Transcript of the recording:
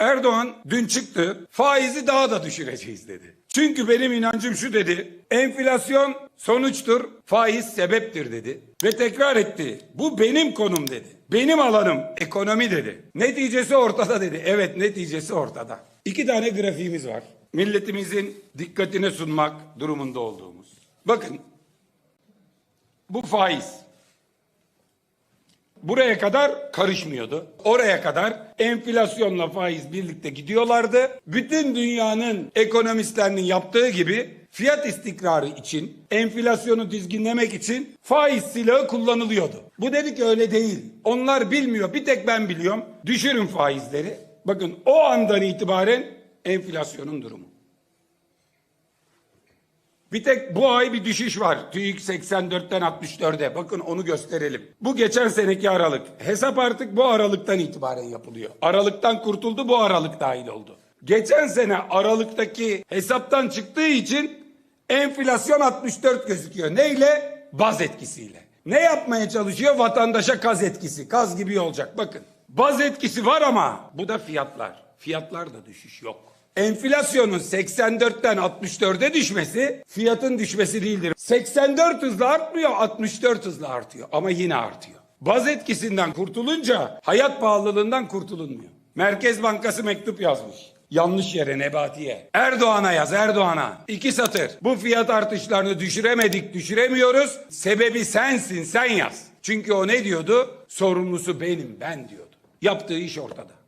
Erdoğan dün çıktı faizi daha da düşüreceğiz dedi. Çünkü benim inancım şu dedi. Enflasyon sonuçtur, faiz sebeptir dedi. Ve tekrar etti. Bu benim konum dedi. Benim alanım ekonomi dedi. Neticesi ortada dedi. Evet neticesi ortada. İki tane grafiğimiz var. Milletimizin dikkatine sunmak durumunda olduğumuz. Bakın bu faiz. Buraya kadar karışmıyordu. Oraya kadar enflasyonla faiz birlikte gidiyorlardı. Bütün dünyanın ekonomistlerinin yaptığı gibi fiyat istikrarı için, enflasyonu dizginlemek için faiz silahı kullanılıyordu. Bu dedi ki öyle değil. Onlar bilmiyor. Bir tek ben biliyorum. Düşürün faizleri. Bakın o andan itibaren enflasyonun durumu. Bir tek bu ay bir düşüş var. TÜİK 84'ten 64'e. Bakın onu gösterelim. Bu geçen seneki Aralık. Hesap artık bu Aralık'tan itibaren yapılıyor. Aralık'tan kurtuldu bu Aralık dahil oldu. Geçen sene Aralık'taki hesaptan çıktığı için enflasyon 64 gözüküyor. Neyle? Baz etkisiyle. Ne yapmaya çalışıyor? Vatandaşa kaz etkisi. Kaz gibi olacak bakın. Baz etkisi var ama bu da fiyatlar. Fiyatlarda düşüş yok. Enflasyonun 84'ten 64'e düşmesi fiyatın düşmesi değildir. 84 hızla artmıyor 64 hızla artıyor ama yine artıyor. Baz etkisinden kurtulunca hayat pahalılığından kurtulunmuyor. Merkez Bankası mektup yazmış. Yanlış yere Nebati'ye. Erdoğan'a yaz Erdoğan'a. İki satır. Bu fiyat artışlarını düşüremedik düşüremiyoruz. Sebebi sensin sen yaz. Çünkü o ne diyordu? Sorumlusu benim ben diyordu. Yaptığı iş ortada.